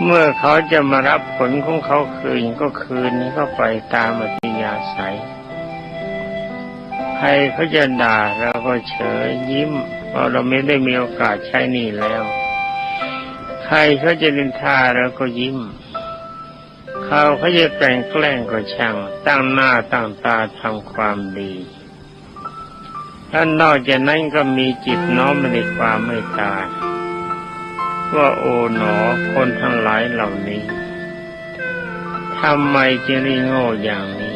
เมื่อเขาจะมารับผลของเขาคืนก็คืนนี้ก็ไปตามอัธยาศัยใครเขาจะด่าเราก็เฉยยิ้มเพราะเราไม่ได้มีโอกาสใช้หนี่แล้ว ใครเขาจะนินทาเราก็ยิ้ม เขาเขาจะแกล้งแกล้งก็ช่างตั้งหน้าตั้งตาทำความดีท่านนอกจากนั้นก็มีจิตน้อมในความเมตตาย ว่าโอ๋หนอคนทั้งหลายเหล่านี้ทำไมจึงได้โง่อย่างนี้